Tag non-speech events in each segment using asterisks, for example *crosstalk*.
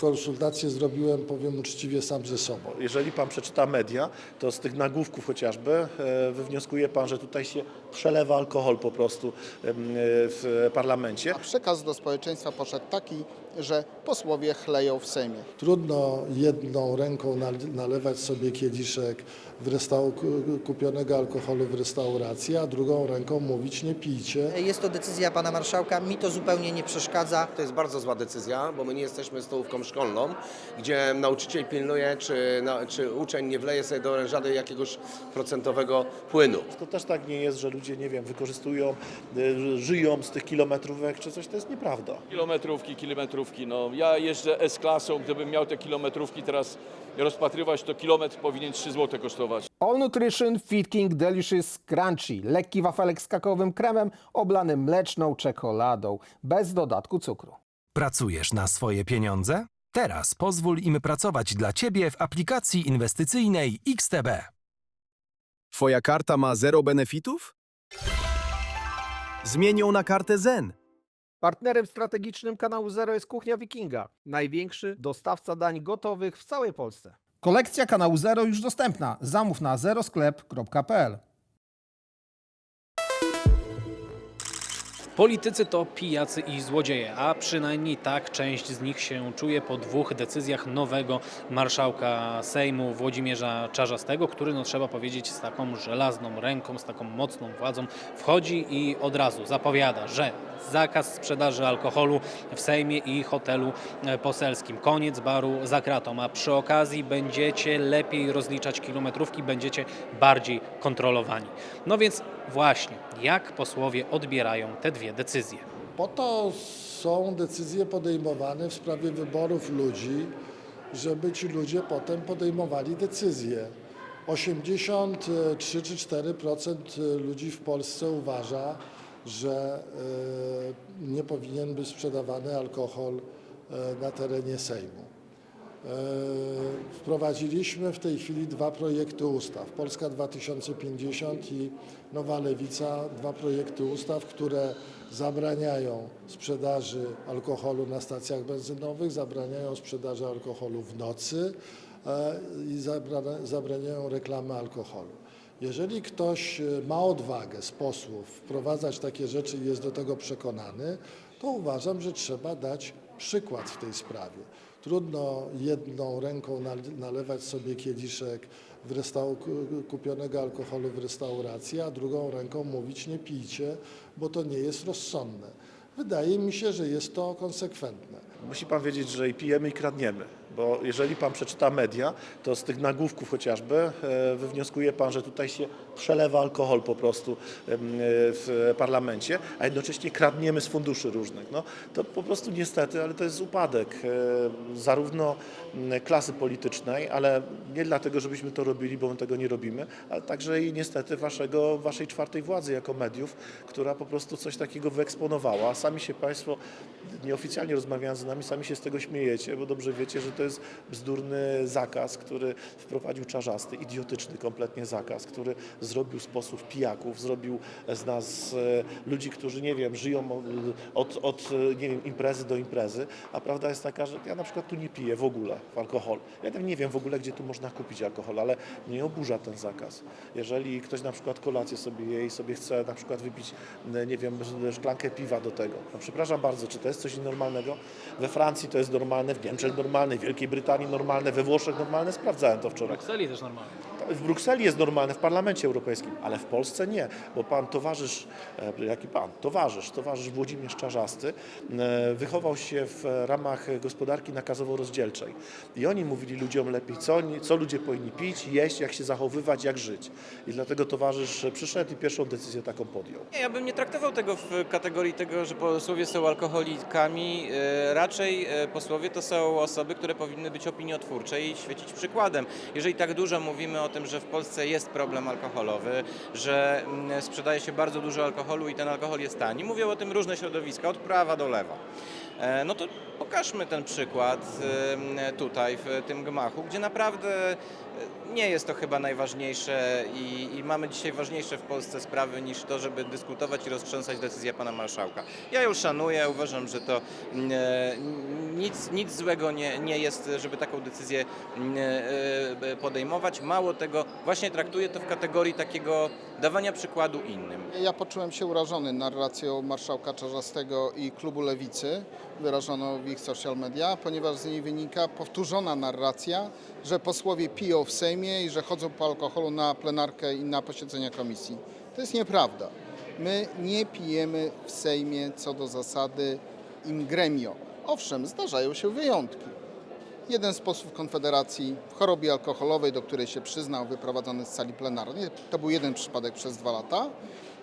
konsultacje zrobiłem, powiem uczciwie, sam ze sobą. Jeżeli pan przeczyta media, to z tych nagłówków chociażby e, wywnioskuje pan, że tutaj się przelewa alkohol po prostu e, w parlamencie. A przekaz do społeczeństwa poszedł taki, że posłowie chleją w Sejmie. Trudno jedną ręką nal- nalewać sobie kieliszek w restau- ku- kupionego alkoholu w restauracji, a drugą ręką mówić nie pijcie. Jest to decyzja pana marszałka, mi to zupełnie nie przeszkadza. To jest bardzo zła decyzja, bo my nie jesteśmy stołówką szkolną, gdzie nauczyciel pilnuje, czy, na, czy uczeń nie wleje sobie do orężady jakiegoś procentowego płynu. To też tak nie jest, że ludzie, nie wiem, wykorzystują, e, żyją z tych kilometrówek czy coś, to jest nieprawda. Kilometrówki, kilometrówki. No, ja jeżdżę S-klasą, gdybym miał te kilometrówki teraz rozpatrywać, to kilometr powinien 3 zł kosztować. All Nutrition Fit King Delicious Crunchy. Lekki wafelek z kakaowym kremem oblany mleczną czekoladą, bez dodatku cukru. Pracujesz na swoje pieniądze? Teraz pozwól im pracować dla Ciebie w aplikacji inwestycyjnej XTB. Twoja karta ma zero benefitów? Zmień ją na kartę Zen. Partnerem strategicznym kanału Zero jest Kuchnia Wikinga, największy dostawca dań gotowych w całej Polsce. Kolekcja kanału Zero już dostępna. Zamów na zerosklep.pl. Politycy to pijacy i złodzieje, a przynajmniej tak część z nich się czuje po dwóch decyzjach nowego marszałka Sejmu Włodzimierza Czarzastego, który, no trzeba powiedzieć, z taką żelazną ręką, z taką mocną władzą wchodzi i od razu zapowiada, że zakaz sprzedaży alkoholu w Sejmie i hotelu e, poselskim. Koniec baru za kratą, a przy okazji będziecie lepiej rozliczać kilometrówki, będziecie bardziej kontrolowani. No więc właśnie, jak posłowie odbierają te dwie decyzje? Po to są decyzje podejmowane w sprawie wyborów ludzi, żeby ci ludzie potem podejmowali decyzje. 83 czy 4% ludzi w Polsce uważa, że e, nie powinien być sprzedawany alkohol e, na terenie Sejmu. E, Wprowadziliśmy w tej chwili dwa projekty ustaw. Polska 2050 i Nowa Lewica, dwa projekty ustaw, które zabraniają sprzedaży alkoholu na stacjach benzynowych, zabraniają sprzedaży alkoholu w nocy i zabra- zabraniają reklamy alkoholu. Jeżeli ktoś e, ma odwagę z posłów wprowadzać takie rzeczy i jest do tego przekonany, to uważam, że trzeba dać przykład w tej sprawie. Trudno jedną ręką nal- nalewać sobie kieliszek kupionego alkoholu w restauracji, a drugą ręką mówić nie pijcie, bo to nie jest rozsądne. Wydaje mi się, że jest to konsekwentne. Musi pan wiedzieć, że i pijemy i kradniemy, bo jeżeli pan przeczyta media, to z tych nagłówków chociażby e, wywnioskuje pan, że tutaj się przelewa alkohol po prostu w parlamencie, a jednocześnie kradniemy z funduszy różnych. No, to po prostu niestety, ale to jest upadek e, zarówno klasy politycznej, ale nie dlatego, żebyśmy to robili, bo my tego nie robimy, ale także i niestety waszego, waszej czwartej władzy jako mediów, która po prostu coś takiego wyeksponowała. Sami się państwo, nieoficjalnie rozmawiając z nami, sami się z tego śmiejecie, bo dobrze wiecie, że to jest bzdurny zakaz, który wprowadził Czarzasty, idiotyczny kompletnie zakaz, który zrobił z posłów pijaków, zrobił z nas e, ludzi, którzy, nie wiem, żyją od, od e, nie wiem, imprezy do imprezy, a prawda jest taka, że ja na przykład tu nie piję w ogóle alkohol. Ja tam nie wiem w ogóle, gdzie tu można kupić alkohol, ale mnie oburza ten zakaz. Jeżeli ktoś na przykład kolację sobie je i sobie chce na przykład wypić, nie wiem, szklankę piwa do tego. No przepraszam bardzo, czy to jest coś normalnego? We Francji to jest normalne, w Niemczech normalne, w Wielkiej Brytanii normalne, we Włoszech normalne, sprawdzałem to wczoraj. Brukseli też normalnie. W Brukseli jest normalne, w Parlamencie Europejskim, ale w Polsce nie, bo pan towarzysz, e, jaki pan? Towarzysz, towarzysz Włodzimierz Czarzasty e, wychował się w ramach gospodarki nakazowo-rozdzielczej i oni mówili ludziom lepiej, co, co ludzie powinni pić, jeść, jak się zachowywać, jak żyć. I dlatego towarzysz przyszedł i pierwszą decyzję taką podjął. Ja bym nie traktował tego w kategorii tego, że posłowie są alkoholikami. E, Raczej posłowie to są osoby, które powinny być opiniotwórcze i świecić przykładem. Jeżeli tak dużo mówimy o tym, że w Polsce jest problem alkoholowy, że mm, sprzedaje się bardzo dużo alkoholu i ten alkohol jest tani, mówią o tym różne środowiska, od prawa do lewa. e, no to pokażmy ten przykład e, tutaj w tym gmachu, gdzie naprawdę nie jest to chyba najważniejsze i, i mamy dzisiaj ważniejsze w Polsce sprawy niż to, żeby dyskutować i roztrząsać decyzję pana marszałka. Ja ją szanuję, uważam, że to mm, e, nic, nic złego nie, nie jest, żeby taką decyzję mm, e, e, podejmować. Mało tego, właśnie traktuję to w kategorii takiego dawania przykładu innym. Ja poczułem się urażony narracją marszałka Czarzastego i klubu Lewicy, wyrażoną w ich social media, ponieważ z niej wynika powtórzona narracja, że posłowie piją w Sejmie i że chodzą po alkoholu na plenarkę i na posiedzenia komisji. To jest nieprawda. My nie pijemy w Sejmie co do zasady in gremio. Owszem, zdarzają się wyjątki. Jeden z posłów Konfederacji w chorobie alkoholowej, do której się przyznał, wyprowadzony z sali plenarnej. To był jeden przypadek przez dwa lata.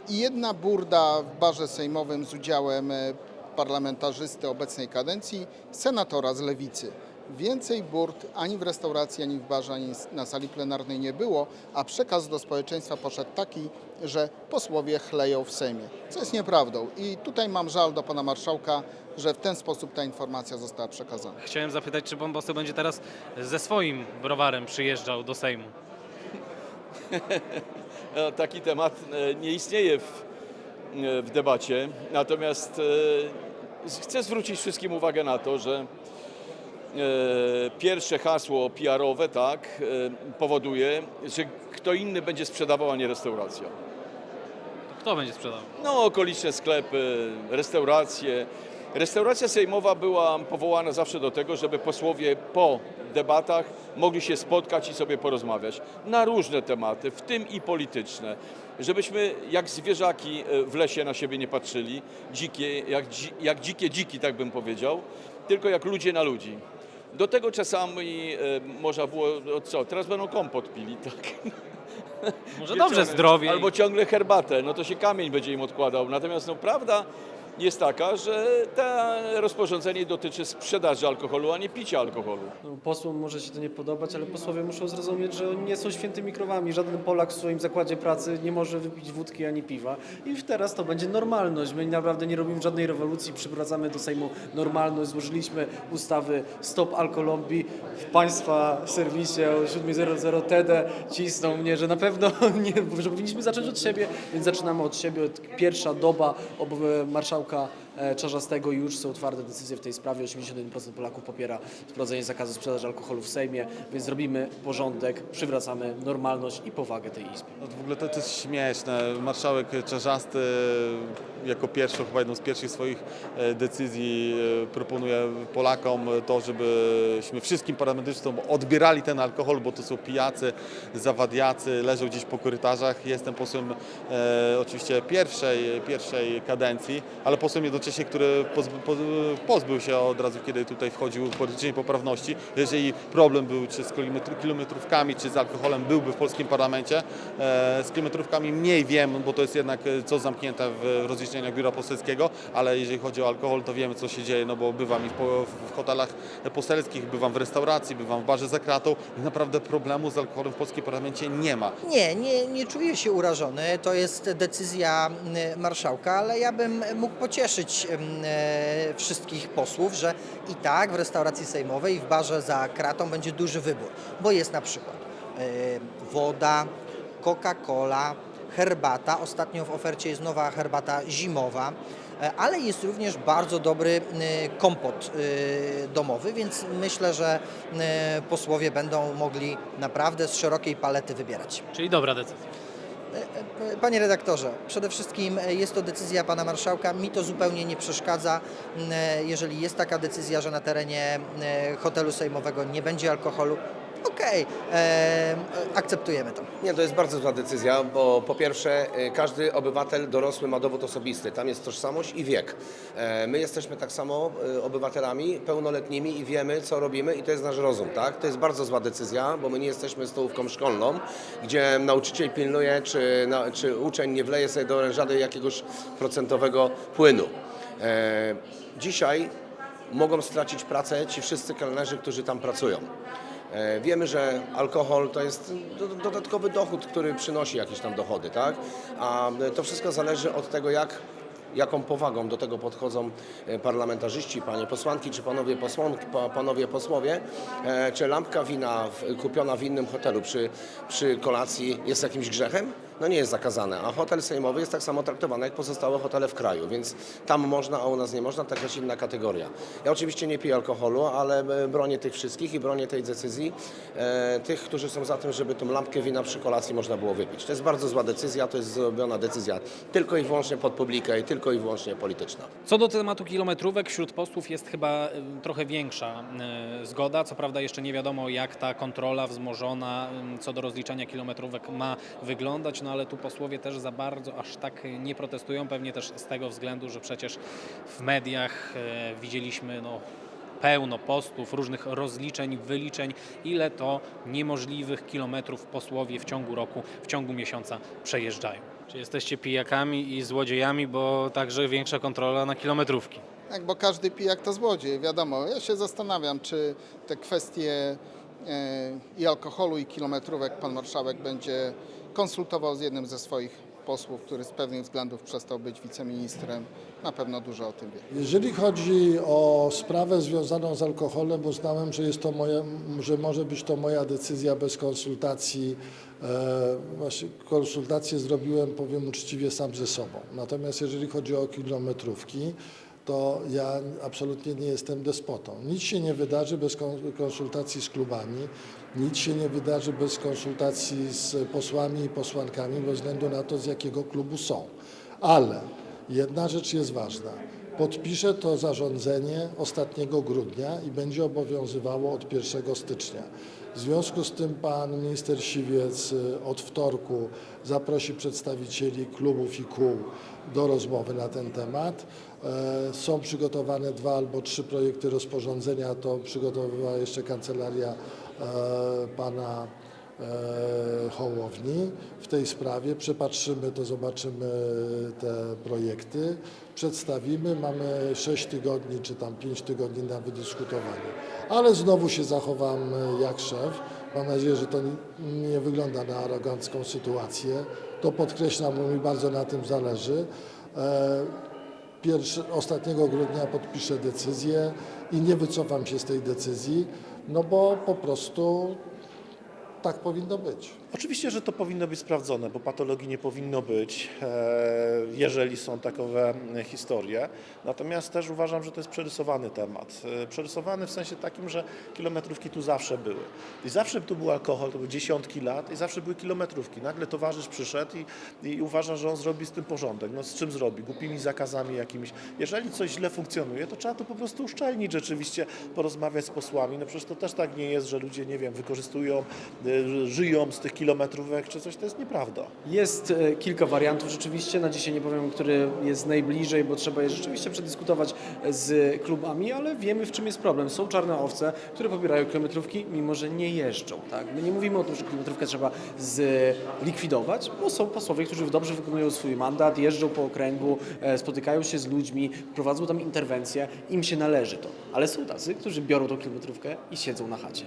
I jedna burda w barze sejmowym z udziałem e, parlamentarzysty obecnej kadencji, senatora z lewicy. Więcej burd ani w restauracji, ani w barze, ani na sali plenarnej nie było, a przekaz do społeczeństwa poszedł taki, że posłowie chleją w Sejmie, co jest nieprawdą. I tutaj mam żal do pana marszałka, że w ten sposób ta informacja została przekazana. Chciałem zapytać, czy pan poseł będzie teraz ze swoim browarem przyjeżdżał do Sejmu? E, *laughs* Taki temat e, nie istnieje w, e, w debacie, natomiast e, chcę zwrócić wszystkim uwagę na to, że pierwsze hasło PR-owe tak, e, powoduje, że kto inny będzie sprzedawał, a nie restauracja. To kto będzie sprzedawał? No, okoliczne sklepy, restauracje. Restauracja sejmowa była powołana zawsze do tego, żeby posłowie po debatach mogli się spotkać i sobie porozmawiać na różne tematy, w tym i polityczne. Żebyśmy jak zwierzaki e, w lesie na siebie nie patrzyli, dzikie, jak, jak dzikie dziki, tak bym powiedział, tylko jak ludzie na ludzi. Do tego czasami e, można było, o co, teraz będą kompot pili, tak? Może Wieczorem. dobrze, zdrowie. Albo ciągle herbatę, no to się kamień będzie im odkładał. Natomiast no, prawda jest taka, że to rozporządzenie dotyczy sprzedaży alkoholu, a nie picia alkoholu. No, Posłom może się to nie podobać, ale posłowie muszą zrozumieć, że oni nie są świętymi krowami. Żaden Polak w swoim zakładzie pracy nie może wypić wódki ani piwa. I teraz to będzie normalność. My naprawdę nie robimy żadnej rewolucji, przywracamy do Sejmu normalność. Złożyliśmy ustawy Stop Alkolobby w Państwa serwisie o 7.00 TD. Cisną mnie, że na pewno *laughs* nie, że powinniśmy zacząć od siebie, więc zaczynamy od siebie. Pierwsza doba ob marszałka e, Czarzastego i już są twarde decyzje w tej sprawie. 81% Polaków popiera wprowadzenie zakazu sprzedaży alkoholu w Sejmie, więc zrobimy porządek, przywracamy normalność i powagę tej Izbie. No to w ogóle to, to jest śmieszne. Marszałek Czarzasty jako pierwszą, chyba jedną z pierwszych swoich e, decyzji e, proponuje Polakom to, żebyśmy wszystkim parlamentarzystom odbierali ten alkohol, bo to są pijacy, zawadiacy, leżą gdzieś po korytarzach. Jestem posłem e, oczywiście pierwszej, pierwszej kadencji, ale posłem jednocześnie, który pozby, po- pozbył się od razu, kiedy tutaj wchodził politycznie poprawności. Jeżeli problem był czy z kilometr- kilometrówkami, czy z alkoholem byłby w polskim parlamencie, e, z kilometrówkami mniej wiem, bo to jest jednak e, co zamknięte w rozliczeniach biura poselskiego, ale jeżeli chodzi o alkohol, to wiemy co się dzieje, no bo bywam i w, w hotelach poselskich, bywam w restauracji, bywam w barze za kratą i naprawdę problemu z alkoholem w polskim parlamencie nie ma. Nie, nie, nie czuję się urażony. To jest decyzja marszałka, ale ja bym mógł pocieszyć e, wszystkich posłów, że i tak w restauracji sejmowej i w barze za kratą będzie duży wybór, bo jest na przykład e, woda, Coca-Cola, herbata. Ostatnio w ofercie jest nowa herbata zimowa. e, Ale jest również bardzo dobry kompot domowy, więc myślę, że posłowie będą mogli naprawdę z szerokiej palety wybierać. Czyli dobra decyzja. E, Panie redaktorze, przede wszystkim e, jest to decyzja pana marszałka. Mi to zupełnie nie przeszkadza. E, Jeżeli jest taka decyzja, że na terenie e, hotelu sejmowego nie będzie alkoholu, okej, akceptujemy to. Nie, to jest bardzo zła decyzja, bo po pierwsze y, każdy obywatel dorosły ma dowód osobisty, tam jest tożsamość i wiek. E, My jesteśmy tak samo y, obywatelami pełnoletnimi i wiemy co robimy i to jest nasz rozum, tak? To jest bardzo zła decyzja, bo my nie jesteśmy stołówką szkolną, gdzie nauczyciel pilnuje, czy, na, czy uczeń nie wleje sobie do rężady jakiegoś procentowego płynu. E, Dzisiaj mogą stracić pracę ci wszyscy kelnerzy, którzy tam pracują. E, Wiemy, że alkohol to jest do- dodatkowy dochód, który przynosi jakieś tam dochody, tak? A to wszystko zależy od tego, jak jaką powagą do tego podchodzą e, parlamentarzyści, panie posłanki czy panowie, posłanki, pa- panowie posłowie, e, czy lampka wina kupiona w innym hotelu przy, przy kolacji jest jakimś grzechem? No nie jest zakazane, a hotel sejmowy jest tak samo traktowany jak pozostałe hotele w kraju, więc tam można, a u nas nie można, to jakaś inna kategoria. Ja oczywiście nie piję alkoholu, ale e, bronię tych wszystkich i bronię tej decyzji e, tych, którzy są za tym, żeby tą lampkę wina przy kolacji można było wypić. To jest bardzo zła decyzja, to jest zrobiona decyzja tylko i wyłącznie pod publikę i tylko i wyłącznie polityczna. Co do tematu kilometrówek, wśród posłów jest chyba trochę większa zgoda. Co prawda jeszcze nie wiadomo, jak ta kontrola wzmożona co do rozliczania kilometrówek ma wyglądać, no ale tu posłowie też za bardzo aż tak nie protestują, pewnie też z tego względu, że przecież w mediach y, widzieliśmy no, pełno postów, różnych rozliczeń, wyliczeń, ile to niemożliwych kilometrów posłowie w ciągu roku, w ciągu miesiąca przejeżdżają. Czy jesteście pijakami i złodziejami, bo także większa kontrola na kilometrówki? Tak, bo każdy pijak to złodziej, wiadomo. Ja się zastanawiam, czy te kwestie e, i alkoholu, i kilometrówek pan marszałek będzie konsultował z jednym ze swoich posłów, który z pewnych względów przestał być wiceministrem. Na pewno dużo o tym wie. Jeżeli chodzi o sprawę związaną z alkoholem, uznałem, że, jest to moja, że może być to moja decyzja bez konsultacji. E, właśnie konsultacje zrobiłem, powiem uczciwie, sam ze sobą. Natomiast jeżeli chodzi o kilometrówki, to ja absolutnie nie jestem despotą. Nic się nie wydarzy bez kon- konsultacji z klubami, nic się nie wydarzy bez konsultacji z posłami i posłankami, bez względu na to, z jakiego klubu są. Ale jedna rzecz jest ważna. Podpiszę to zarządzenie ostatniego grudnia i będzie obowiązywało od 1 stycznia. W związku z tym pan minister Siwiec y, od wtorku zaprosi przedstawicieli klubów i kół do rozmowy na ten temat. E, Są przygotowane dwa albo trzy projekty rozporządzenia, to przygotowywała jeszcze kancelaria pana e, Hołowni w tej sprawie. Przepatrzymy to, zobaczymy te projekty, przedstawimy. Mamy 6 tygodni czy tam 5 tygodni na wydyskutowanie. Ale znowu się zachowam e, jak szef. Mam nadzieję, że to nie- nie wygląda na arogancką sytuację. To podkreślam, bo mi bardzo na tym zależy. E, Pierwszy, ostatniego grudnia podpiszę decyzję i nie wycofam się z tej decyzji, no bo po prostu tak powinno być. Oczywiście, że to powinno być sprawdzone, bo patologii nie powinno być, e, jeżeli są takowe e, historie. Natomiast też uważam, że to jest przerysowany temat. E, Przerysowany w sensie takim, że kilometrówki tu zawsze były. I zawsze tu był alkohol, to były dziesiątki lat i zawsze były kilometrówki. Nagle towarzysz przyszedł i, i uważa, że on zrobi z tym porządek. No z czym zrobi? Głupimi zakazami jakimiś. Jeżeli coś źle funkcjonuje, to trzeba to po prostu uszczelnić rzeczywiście, porozmawiać z posłami. No przecież to też tak nie jest, że ludzie, nie wiem, wykorzystują, y, żyją z tych kilometrówek czy coś. To jest nieprawda. Jest e, kilka wariantów rzeczywiście, na dzisiaj nie powiem, który jest najbliżej, bo trzeba je rzeczywiście przedyskutować z klubami, ale wiemy w czym jest problem. Są czarne owce, które pobierają kilometrówki, mimo że nie jeżdżą. Tak? My nie mówimy o tym, że kilometrówkę trzeba zlikwidować, bo są posłowie, którzy dobrze wykonują swój mandat, jeżdżą po okręgu, e, spotykają się z ludźmi, prowadzą tam interwencje, im się należy to. Ale są tacy, którzy biorą tą kilometrówkę i siedzą na chacie.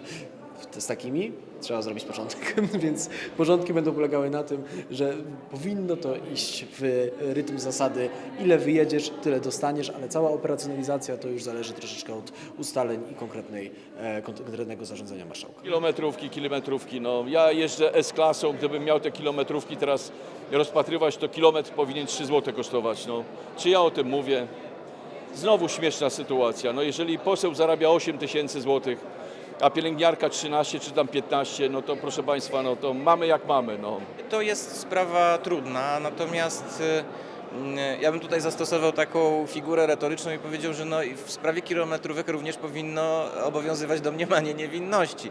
Z takimi trzeba zrobić porządek, *laughs* więc porządki będą polegały na tym, że powinno to iść w rytm zasady, ile wyjedziesz, tyle dostaniesz, ale cała operacjonalizacja to już zależy troszeczkę od ustaleń i konkretnej, e, konkretnego zarządzenia marszałka. Kilometrówki, kilometrówki. No, ja jeżdżę S-klasą, gdybym miał te kilometrówki teraz rozpatrywać, to kilometr powinien 3 zł kosztować. No, czy ja o tym mówię? Znowu śmieszna sytuacja. No, jeżeli poseł zarabia 8 tysięcy złotych, a pielęgniarka 13 czy tam 15, no to proszę Państwa, no to mamy jak mamy. No. To jest sprawa trudna, natomiast y, ja bym tutaj zastosował taką figurę retoryczną i powiedział, że no w sprawie kilometrówek również powinno obowiązywać domniemanie niewinności.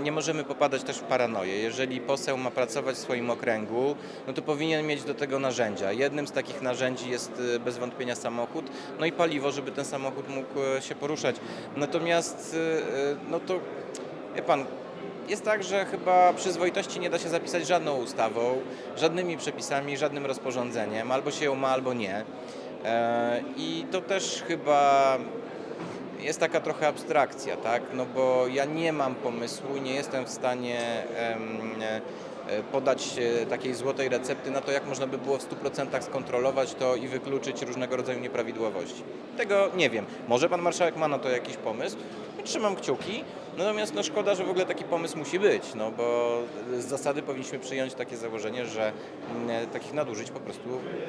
Nie, możemy popadać też w paranoję. Jeżeli poseł ma pracować w swoim okręgu, no to powinien mieć do tego narzędzia. Jednym z takich narzędzi jest y, bez wątpienia samochód, no i paliwo, żeby ten samochód mógł y, się poruszać. Natomiast y, no to wie pan, jest tak, że chyba przyzwoitości nie da się zapisać żadną ustawą, żadnymi przepisami, żadnym rozporządzeniem. Albo się ją ma, albo nie. E, I to też chyba jest taka trochę abstrakcja, tak? No bo ja nie mam pomysłu, nie jestem w stanie e, podać e, takiej złotej recepty na to, jak można by było w 100% skontrolować to i wykluczyć różnego rodzaju nieprawidłowości. Tego nie wiem. Może pan marszałek ma na to jakiś pomysł? Trzymam kciuki. Natomiast no szkoda, że w ogóle taki pomysł musi być, no bo z zasady powinniśmy przyjąć takie założenie, że mm, takich nadużyć po prostu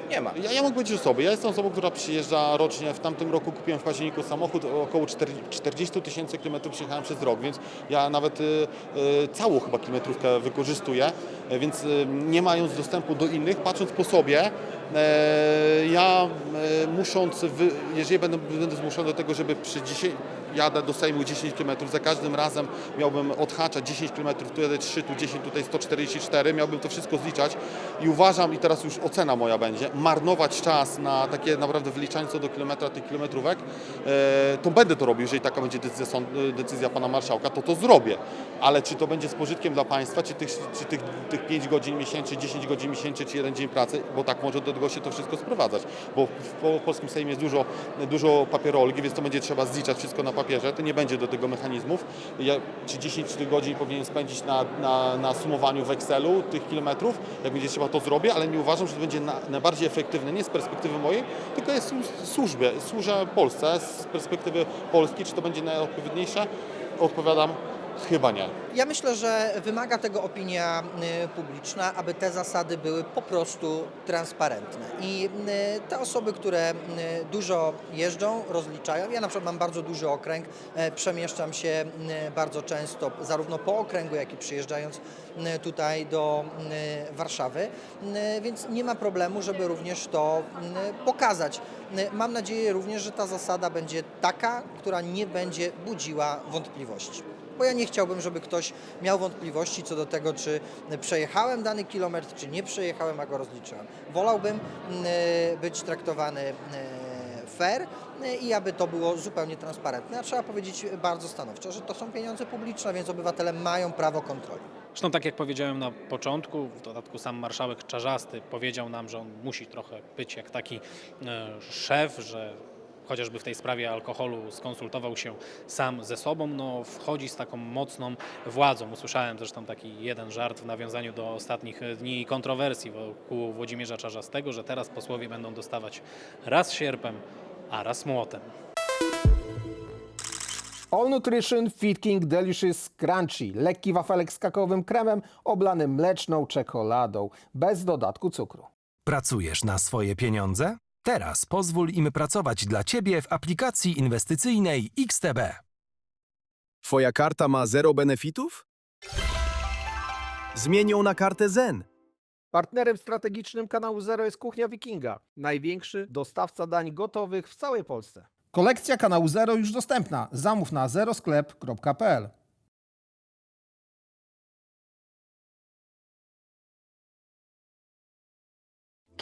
nie ma. Ja, ja mogę powiedzieć o sobie. Ja jestem osobą, która przyjeżdża rocznie. W tamtym roku kupiłem w październiku samochód, około 40 tysięcy kilometrów przejechałem przez rok, więc ja nawet y, y, całą chyba kilometrówkę wykorzystuję, y, więc y, nie mając dostępu do innych, patrząc po sobie, e, ja e, musząc, wy, jeżeli będę, będę zmuszony do tego, żeby przy 10, jadę do Sejmu 10 km, za każdym razem miałbym odhaczać 10 km, tu jadę 3, tu 10, tutaj 144, miałbym to wszystko zliczać i uważam, i teraz już ocena moja będzie, marnować czas na takie naprawdę wyliczanie co do kilometra tych kilometrówek, e, to będę to robił, jeżeli taka będzie decyzja, sąd- decyzja pana marszałka, to to zrobię. Ale czy to będzie z pożytkiem dla państwa, czy tych, czy tych, tych 5 godzin miesięcznie, 10 godzin miesięcznie, czy jeden dzień pracy, bo tak może do tego się to wszystko sprowadzać. Bo w po- polskim Sejmie jest dużo, dużo papierologii, więc to będzie trzeba zliczać wszystko na papierze, to nie będzie do tego mechanizmów. Ja, czy 10 godzin powinien spędzić na, na, na sumowaniu w Excelu tych kilometrów, jak będzie trzeba to zrobię, ale nie uważam, że to będzie na, najbardziej efektywne, nie z perspektywy mojej, tylko jest słu- służbie, służę Polsce z perspektywy Polski, czy to będzie najodpowiedniejsze? Odpowiadam, chyba nie. Ja myślę, że wymaga tego opinia y, publiczna, aby te zasady były po prostu transparentne. I y, te osoby, które y, dużo jeżdżą, rozliczają. Ja na przykład mam bardzo duży okręg, e, przemieszczam się bardzo często, zarówno po okręgu, jak i przyjeżdżając tutaj do Warszawy, więc nie ma problemu, żeby również to pokazać. Mam nadzieję również, że ta zasada będzie taka, która nie będzie budziła wątpliwości bo ja nie chciałbym, żeby ktoś miał wątpliwości co do tego, czy przejechałem dany kilometr, czy nie przejechałem, a go rozliczyłem. Wolałbym mm, być traktowany mm, fair mm, i aby to było zupełnie transparentne. A trzeba powiedzieć bardzo stanowczo, że to są pieniądze publiczne, więc obywatele mają prawo kontroli. Zresztą tak jak powiedziałem na początku, w dodatku sam marszałek Czarzasty powiedział nam, że on musi trochę być jak taki e, szef, że chociażby w tej sprawie alkoholu skonsultował się sam ze sobą, no wchodzi z taką mocną władzą. Usłyszałem zresztą taki jeden żart w nawiązaniu do ostatnich dni kontrowersji wokół Włodzimierza Czarzastego, że teraz posłowie będą dostawać raz sierpem, a raz młotem. All Nutrition Fit King Delicious Crunchy. Lekki wafelek z kakaowym kremem oblany mleczną czekoladą, bez dodatku cukru. Pracujesz na swoje pieniądze? Teraz pozwól im pracować dla Ciebie w aplikacji inwestycyjnej XTB. Twoja karta ma zero benefitów? Zmień ją na kartę Zen. Partnerem strategicznym kanału Zero jest Kuchnia Wikinga, największy dostawca dań gotowych w całej Polsce. Kolekcja kanału Zero już dostępna. Zamów na zerosklep.pl.